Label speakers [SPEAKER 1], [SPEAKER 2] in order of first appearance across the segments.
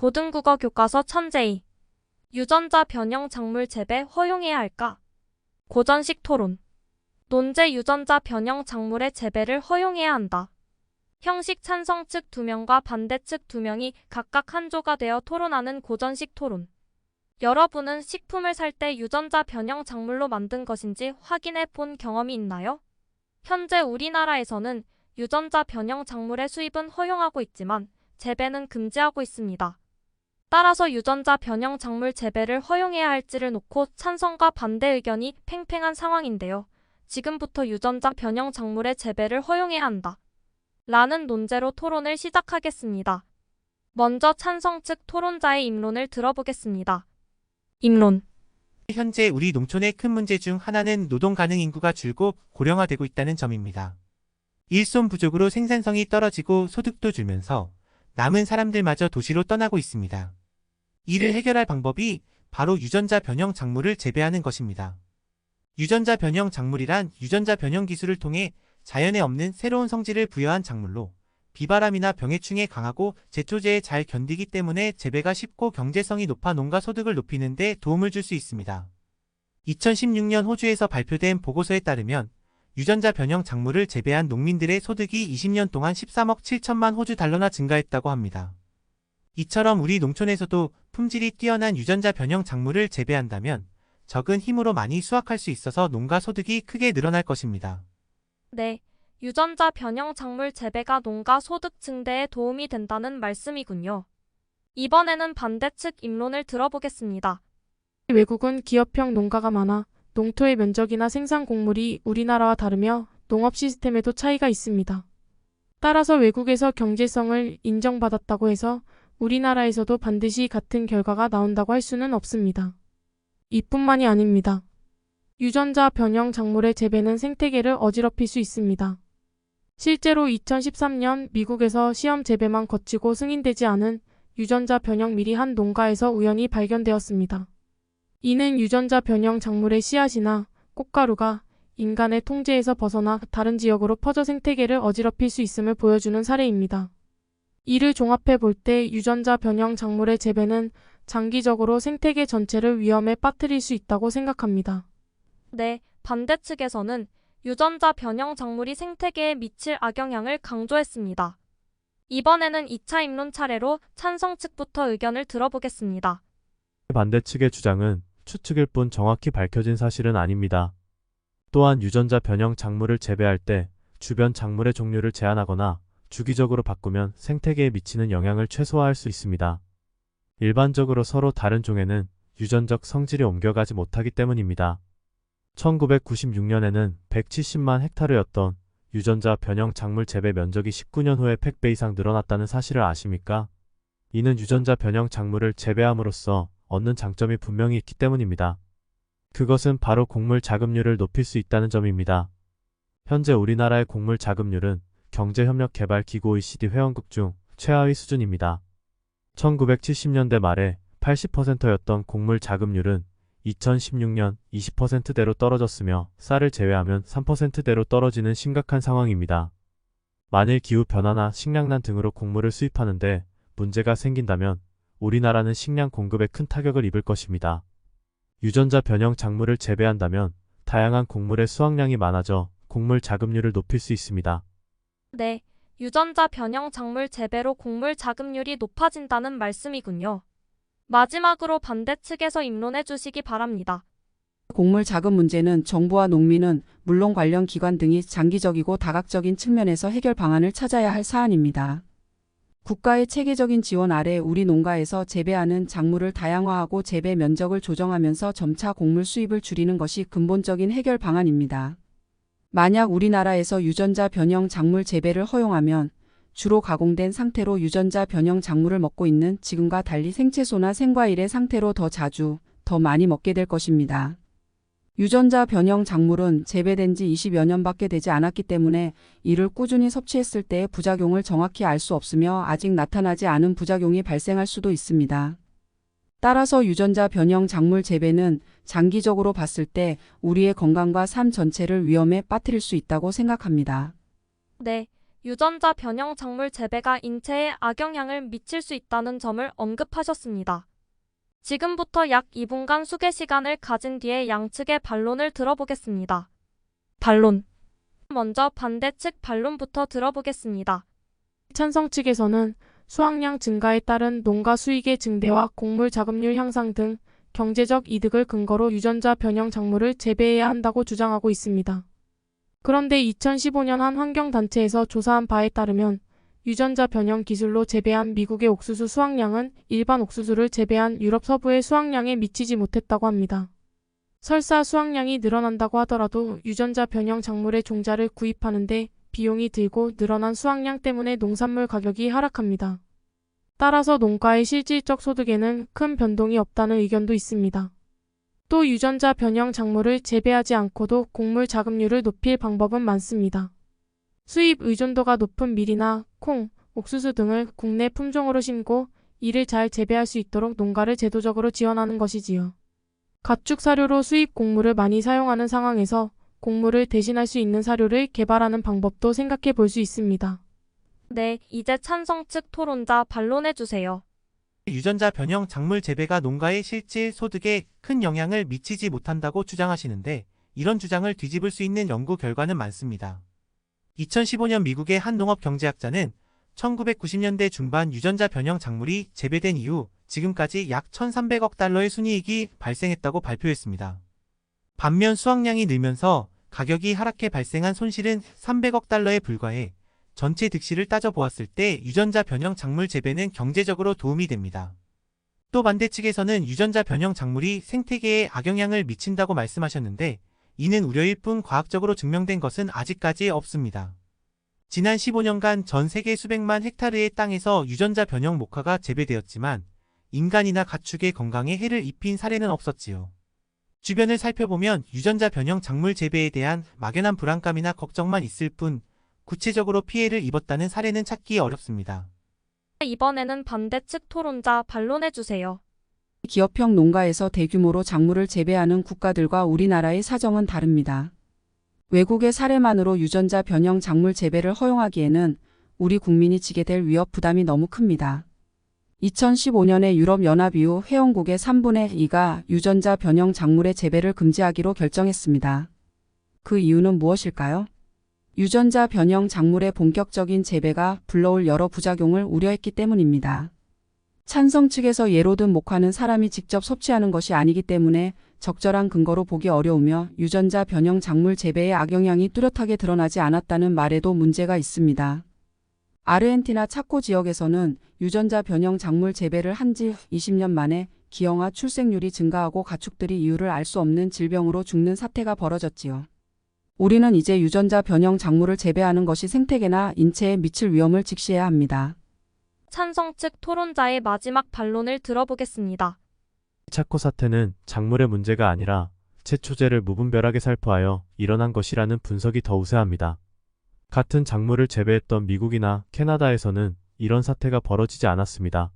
[SPEAKER 1] 고등국어 교과서 천재이. 유전자 변형 작물 재배 허용해야 할까? 고전식 토론. 논제 유전자 변형 작물의 재배를 허용해야 한다. 형식 찬성 측 2명과 반대 측 2명이 각각 한 조가 되어 토론하는 고전식 토론. 여러분은 식품을 살 때 유전자 변형 작물로 만든 것인지 확인해 본 경험이 있나요? 현재 우리나라에서는 유전자 변형 작물의 수입은 허용하고 있지만 재배는 금지하고 있습니다. 따라서 유전자 변형 작물 재배를 허용해야 할지를 놓고 찬성과 반대 의견이 팽팽한 상황인데요. 지금부터 유전자 변형 작물의 재배를 허용해야 한다. 라는 논제로 토론을 시작하겠습니다. 먼저 찬성 측 토론자의 입론을 들어보겠습니다. 입론.
[SPEAKER 2] 현재 우리 농촌의 큰 문제 중 하나는 노동 가능 인구가 줄고 고령화되고 있다는 점입니다. 일손 부족으로 생산성이 떨어지고 소득도 줄면서 남은 사람들마저 도시로 떠나고 있습니다. 이를 해결할 방법이 바로 유전자 변형 작물을 재배하는 것입니다. 유전자 변형 작물이란 유전자 변형 기술을 통해 자연에 없는 새로운 성질을 부여한 작물로 비바람이나 병해충에 강하고 제초제에 잘 견디기 때문에 재배가 쉽고 경제성이 높아 농가 소득을 높이는 데 도움을 줄 수 있습니다. 2016년 호주에서 발표된 보고서에 따르면 유전자 변형 작물을 재배한 농민들의 소득이 20년 동안 13억 7천만 호주 달러나 증가했다고 합니다. 이처럼 우리 농촌에서도 품질이 뛰어난 유전자 변형 작물을 재배한다면 적은 힘으로 많이 수확할 수 있어서 농가 소득이 크게 늘어날 것입니다.
[SPEAKER 1] 네. 유전자 변형 작물 재배가 농가 소득 증대에 도움이 된다는 말씀이군요. 이번에는 반대 측 입론을 들어보겠습니다.
[SPEAKER 3] 외국은 기업형 농가가 많아 농토의 면적이나 생산 곡물이 우리나라와 다르며 농업 시스템에도 차이가 있습니다. 따라서 외국에서 경제성을 인정받았다고 해서 우리나라에서도 반드시 같은 결과가 나온다고 할 수는 없습니다. 이뿐만이 아닙니다. 유전자 변형 작물의 재배는 생태계를 어지럽힐 수 있습니다. 실제로 2013년 미국에서 시험 재배만 거치고 승인되지 않은 유전자 변형 밀이 한 농가에서 우연히 발견되었습니다. 이는 유전자 변형 작물의 씨앗이나 꽃가루가 인간의 통제에서 벗어나 다른 지역으로 퍼져 생태계를 어지럽힐 수 있음을 보여주는 사례입니다. 이를 종합해 볼 때 유전자 변형 작물의 재배는 장기적으로 생태계 전체를 위험에 빠뜨릴 수 있다고 생각합니다.
[SPEAKER 1] 네, 반대 측에서는 유전자 변형 작물이 생태계에 미칠 악영향을 강조했습니다. 이번에는 2차 입론 차례로 찬성 측부터 의견을 들어보겠습니다.
[SPEAKER 4] 반대 측의 주장은 추측일 뿐 정확히 밝혀진 사실은 아닙니다. 또한 유전자 변형 작물을 재배할 때 주변 작물의 종류를 제한하거나 주기적으로 바꾸면 생태계에 미치는 영향을 최소화할 수 있습니다. 일반적으로 서로 다른 종에는 유전적 성질이 옮겨가지 못하기 때문입니다. 1996년에는 170만 헥타르였던 유전자 변형 작물 재배 면적이 19년 후에 100배 이상 늘어났다는 사실을 아십니까? 이는 유전자 변형 작물을 재배함으로써 얻는 장점이 분명히 있기 때문입니다. 그것은 바로 곡물 자급률을 높일 수 있다는 점입니다. 현재 우리나라의 곡물 자급률은 경제협력개발기구 OECD 회원국 중 최하위 수준입니다. 1970년대 말에 80%였던 곡물 자급률은 2016년 20%대로 떨어졌으며 쌀을 제외하면 3%대로 떨어지는 심각한 상황입니다. 만일 기후변화나 식량난 등으로 곡물을 수입하는데 문제가 생긴다면 우리나라는 식량 공급에 큰 타격을 입을 것입니다. 유전자 변형 작물을 재배한다면 다양한 곡물의 수확량이 많아져 곡물 자급률을 높일 수 있습니다.
[SPEAKER 1] 네, 유전자 변형 작물 재배로 곡물 자급률이 높아진다는 말씀이군요. 마지막으로 반대 측에서 입론해 주시기 바랍니다.
[SPEAKER 5] 곡물 자급 문제는 정부와 농민은 물론 관련 기관 등이 장기적이고 다각적인 측면에서 해결 방안을 찾아야 할 사안입니다. 국가의 체계적인 지원 아래 우리 농가에서 재배하는 작물을 다양화하고 재배 면적을 조정하면서 점차 곡물 수입을 줄이는 것이 근본적인 해결 방안입니다. 만약 우리나라에서 유전자 변형 작물 재배를 허용하면 주로 가공된 상태로 유전자 변형 작물을 먹고 있는 지금과 달리 생채소나 생과일의 상태로 더 자주, 더 많이 먹게 될 것입니다. 유전자 변형 작물은 재배된 지 20여 년밖에 되지 않았기 때문에 이를 꾸준히 섭취했을 때의 부작용을 정확히 알 수 없으며 아직 나타나지 않은 부작용이 발생할 수도 있습니다. 따라서 유전자 변형 작물 재배는 장기적으로 봤을 때 우리의 건강과 삶 전체를 위험에 빠뜨릴 수 있다고 생각합니다.
[SPEAKER 1] 네, 유전자 변형 작물 재배가 인체에 악영향을 미칠 수 있다는 점을 언급하셨습니다. 지금부터 약 2분간 수계 시간을 가진 뒤에 양측의 반론을 들어보겠습니다. 반론. 먼저 반대 측 반론부터 들어보겠습니다.
[SPEAKER 3] 찬성 측에서는 수확량 증가에 따른 농가 수익의 증대와 곡물 자급률 향상 등 경제적 이득을 근거로 유전자 변형 작물을 재배해야 한다고 주장하고 있습니다. 그런데 2015년 한 환경단체에서 조사한 바에 따르면 유전자 변형 기술로 재배한 미국의 옥수수 수확량은 일반 옥수수를 재배한 유럽 서부의 수확량에 미치지 못했다고 합니다. 설사 수확량이 늘어난다고 하더라도 유전자 변형 작물의 종자를 구입하는데 비용이 들고 늘어난 수확량 때문에 농산물 가격이 하락합니다. 따라서 농가의 실질적 소득에는 큰 변동이 없다는 의견도 있습니다. 또 유전자 변형 작물을 재배하지 않고도 곡물 자급률을 높일 방법은 많습니다. 수입 의존도가 높은 밀이나 콩, 옥수수 등을 국내 품종으로 심고 이를 잘 재배할 수 있도록 농가를 제도적으로 지원하는 것이지요. 가축 사료로 수입 곡물을 많이 사용하는 상황에서 곡물을 대신할 수 있는 사료를 개발하는 방법도 생각해 볼 수 있습니다.
[SPEAKER 1] 네, 이제 찬성 측 토론자 반론해 주세요.
[SPEAKER 2] 유전자 변형 작물 재배가 농가의 실질 소득에 큰 영향을 미치지 못한다고 주장하시는데 이런 주장을 뒤집을 수 있는 연구 결과는 많습니다. 2015년 미국의 한 농업 경제학자는 1990년대 중반 유전자 변형 작물이 재배된 이후 지금까지 약 1,300억 달러의 순이익이 발생했다고 발표했습니다. 반면 수확량이 늘면서 가격이 하락해 발생한 손실은 300억 달러에 불과해 전체 득실을 따져보았을 때 유전자 변형 작물 재배는 경제적으로 도움이 됩니다. 또 반대 측에서는 유전자 변형 작물이 생태계에 악영향을 미친다고 말씀하셨는데 이는 우려일 뿐 과학적으로 증명된 것은 아직까지 없습니다. 지난 15년간 전 세계 수백만 헥타르의 땅에서 유전자 변형 목화가 재배되었지만 인간이나 가축의 건강에 해를 입힌 사례는 없었지요. 주변을 살펴보면 유전자 변형 작물 재배에 대한 막연한 불안감이나 걱정만 있을 뿐 구체적으로 피해를 입었다는 사례는 찾기 어렵습니다.
[SPEAKER 1] 이번에는 반대 측 토론자 반론해 주세요.
[SPEAKER 5] 기업형 농가에서 대규모로 작물을 재배하는 국가들과 우리나라의 사정은 다릅니다. 외국의 사례만으로 유전자 변형 작물 재배를 허용하기에는 우리 국민이 지게 될 위협 부담이 너무 큽니다. 2015년에 유럽연합 이후 회원국의 3분의 2가 유전자 변형 작물의 재배를 금지하기로 결정했습니다. 그 이유는 무엇일까요? 유전자 변형 작물의 본격적인 재배가 불러올 여러 부작용을 우려했기 때문입니다. 찬성 측에서 예로 든 목화는 사람이 직접 섭취하는 것이 아니기 때문에 적절한 근거로 보기 어려우며 유전자 변형 작물 재배의 악영향이 뚜렷하게 드러나지 않았다는 말에도 문제가 있습니다. 아르헨티나 차코 지역에서는 유전자 변형 작물 재배를 한 지 20년 만에 기형아 출생률이 증가하고 가축들이 이유를 알 수 없는 질병으로 죽는 사태가 벌어졌지요. 우리는 이제 유전자 변형 작물을 재배하는 것이 생태계나 인체에 미칠 위험을 직시해야 합니다.
[SPEAKER 1] 찬성 측 토론자의 마지막 반론을 들어보겠습니다.
[SPEAKER 4] 차코 사태는 작물의 문제가 아니라 채초제를 무분별하게 살포하여 일어난 것이라는 분석이 더 우세합니다. 같은 작물을 재배했던 미국이나 캐나다에서는 이런 사태가 벌어지지 않았습니다.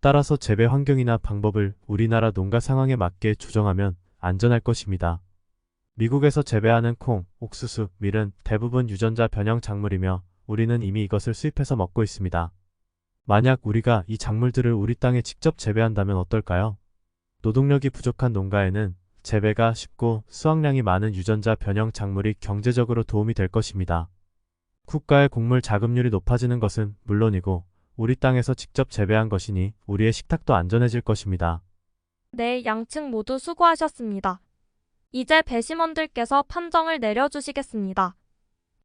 [SPEAKER 4] 따라서 재배 환경이나 방법을 우리나라 농가 상황에 맞게 조정하면 안전할 것입니다. 미국에서 재배하는 콩, 옥수수, 밀은 대부분 유전자 변형 작물이며 우리는 이미 이것을 수입해서 먹고 있습니다. 만약 우리가 이 작물들을 우리 땅에 직접 재배한다면 어떨까요? 노동력이 부족한 농가에는 재배가 쉽고 수확량이 많은 유전자 변형 작물이 경제적으로 도움이 될 것입니다. 국가의 곡물 자급률이 높아지는 것은 물론이고 우리 땅에서 직접 재배한 것이니 우리의 식탁도 안전해질 것입니다.
[SPEAKER 1] 네, 양측 모두 수고하셨습니다. 이제 배심원들께서 판정을 내려주시겠습니다.